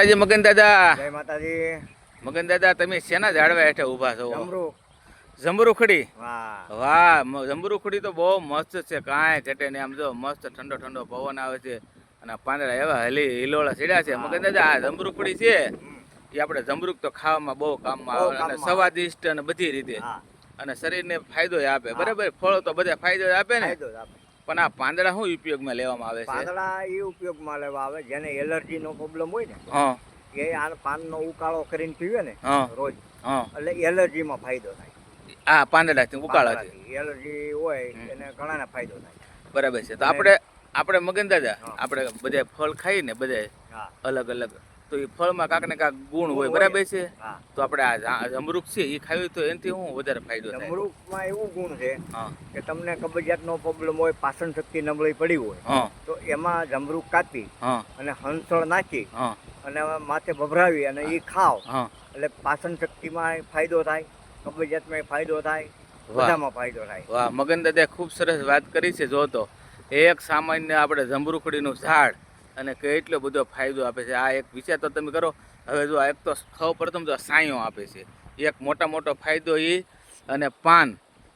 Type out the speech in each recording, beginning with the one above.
આજે મગન દાદા. જય માતાજી. મગન દાદા તમે શેના ઝાડવા હેઠે ઊભા છો? જમરૂ જંબરુખડી વાહ. વાહ મ- તો બહુ મસ્ત છે કાંઈ ઘટે નહીં. આમ જો મસ્ત ઠંડો ઠંડો પવન આવે છે અને પાંદડા એવા હલી હિલોળા સીડ્યા છે. મગન દાદા આ જંબરુખડી છે એ આપણે જમરૂક તો ખાવામાં બહુ કામમાં આવે અને સ્વાદિષ્ટ અને બધી રીતે. અને શરીરને ફાયદો આપે. બરાબર? ફળો તો બધા ફાયદો આપે ને. આપે. પણ આ પાંદડા શું ઉપયોગમાં લેવામાં આવે છે? પાંદડા એ ઉપયોગમાં લેવા આવે જેને એલર્જીનો પ્રોબ્લેમ હોય ને હા. એ આ પાનનો ઉકાળો કરીને પીવે ને રોજ. એટલે એટલે એલર્જીમાં ફાયદો થાય. આ પાંદડાથી ઉકાળાથી? એલર્જી હોય એને એને ઘણાને ફાયદો થાય. બરાબર છે. તો આપણે આપણે મગન દાદા. આપણે બધા ફળ ખાઈ ને બધા અલગ અલગ તો એ ફળમાં કાંક ને કાંક ગુણ હોય. બરાબર છે? તો આપણે આ જા- જમરૂખ છે એ ખાવી તો એનાથી હું વધારે ફાયદો થાય. જમરૂખમાં એવું ગુણ છે કે તમને કબજિયાતનો પ્રોબ્લેમ હોય પાચન શક્તિ નબળી પડી હોય તો એમાં જમરૂખ કાપી અને હંસળ નાખી અને માથે ભભરાવી અને એ ખાવ. એટલે પાચન શક્તિમાં ફાયદો થાય કબજિયાતમાં ફાયદો થાય બધામાં ફાયદો થાય. વાહ મગન દાદા ખૂબ સરસ વાત કરી છે જો તો. એક સામાન્ય આપણે જમરૂખડીનું ઝાડ અને કેટલો બધો ફાયદો આપે છે. આ એક વિચાર તો તમે કરો. હવે જો આ એક તો સૌ પ્રથમ તો સાયો આપે છે. એક મોટા મોટો ફાયદો એ અને પાન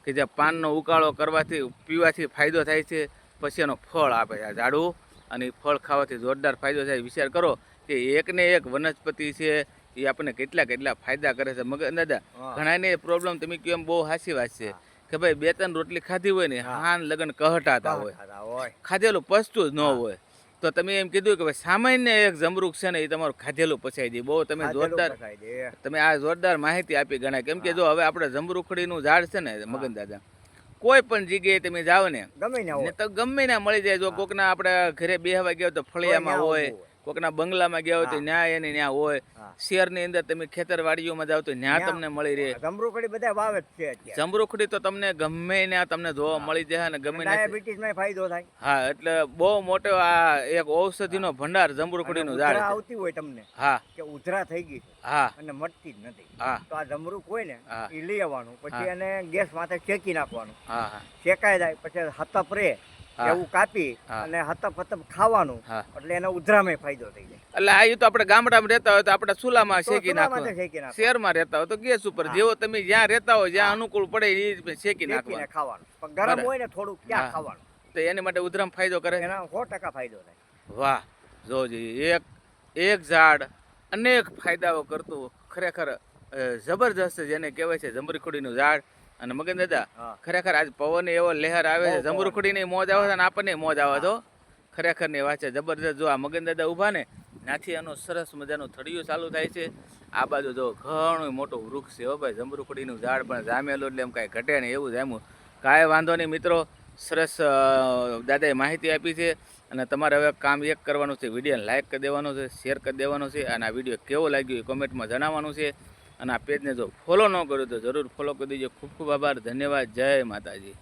કે જે પાનનો ઉકાળો કરવાથી પીવાથી ફાયદો થાય છે. પછી એનો ફળ આપે છે આ ઝાડવું અને એ ફળ ખાવાથી જોરદાર ફાયદો થાય. વિચાર કરો કે એકને એક વનસ્પતિ છે એ આપણને કેટલા કેટલા ફાયદા કરે છે. મગર દાદા. ઘણાને પ્રોબ્લેમ તમે કહો એમ બહુ હાસી વાત છે. કે ભાઈ બે ત્રણ રોટલી ખાધી હોય ને હાન લગન કહટાતા હોય. ખાધેલું પચતું જ ન હોય. તો તમે એમ કીધું કે ભાઈ સામાન્ય એક જમરૂક છે ને એ તમારું ખાધેલું પચાઈ દે. બહુ તમે જોરદાર તમે આ જોરદાર માહિતી આપી ગણાય. કેમ કે જો હવે આપણે જમરૂખડીનું ઝાડ છે ને મગન દાદા કોઈ પણ જગ્યાએ તમે જાઓ ને ગમે ને તો ગમે ને મળી જાય. જો. કોકના આપણે ઘરે બેહવા ગયા તો ફળિયામાં હોય. કોકના બંગલામાં ગયા હોય તો ન્યાય ન્યા એની ન્યા હોય. હા. શહેરની અંદર તમે ખેતરવાડીઓમાં જાઓ તો ન્યા તમને મળી રહે. જમરૂખડી બધા વાવે છે જમરૂખડી તો તમને ગમે ન્યા તમને જોવા મળી જાય અને ગમે ડાયાબિટીસમાં ફાયદો થાય. હા એટલે બહુ મોટો આ એક ઔષધિનો ભંડાર જમરૂખડીનું ઝાડ આવતી હોય તમને હા. કે ઉધરા થઈ ગઈ હા. અને મટતી જ નથી. હા. તો આ જમરૂખ હોય ને. એ લઈ આવવાનું. પછી એને ગેસ માથે શેકી નાખવાનું. હા હા. શેકાઈ જાય પછી હતપ રે હા. એવું કાપી અને હતપ હતપ ખાવાનું. એટલે એનો ઉધરામે ફાયદો થઈ જાય. એટલે આ તો આપણે ગામડામાં રહેતા હોય તો આપણે ચૂલામાં શેકી નાખવા. શહેરમાં રહેતા હોય તો ગેસ ઉપર. જેવો તમે જ્યાં રહેતા હોય જ્યાં અનુકૂળ પડે એ શેકી નાખવા ખાવાનું. પણ ગરમ હોય ને થોડું ક્યાં ખાવાનું. તો એની માટે ઉધરામ ફાયદો કરે? એના સો ટકા ફાયદો થાય. વાહ. જોજી એક એક ઝાડ અનેક ફાયદાઓ કરતું ખરેખર જબરજસ્ત જેને કહેવાય છે જમરીખોડીનું ઝાડ. અને મગન દાદા ખરેખર આજ પવન એવો લહેર આવે છે બહુ ની મોજ આવે છે અને આપણને મોજ આવે તો ખરેખરની વાત છે. જબરજસ્ત જો આ મગન દાદા ઊભા ને ત્યાંથી એનું સરસ મજાનું થડિયું ચાલુ થાય છે. આ બાજુ જો ઘણું મોટું વૃક્ષ છે હો ભાઈ. જમરૂખડીનું ઝાડ પણ જામેલું એટલે એમ કાંઈ ઘટે નહીં એવું જામ્યું. કાંઈ વાંધો નહીં મિત્રો સરસ દાદાએ માહિતી આપી છે અને તમારે હવે કામ એક કરવાનું છે વિડીયોને લાઇક કરી દેવાનું છે શેર કરી દેવાનું છે અને આ વીડિયો કેવો લાગ્યો એ કોમેન્ટમાં જણાવવાનું છે. અને આ પેજને જો ફોલો ન કર્યો તો જરૂર ફોલો કરી દેજો. ખૂબ ખૂબ આભાર. ધન્યવાદ. જય માતાજી.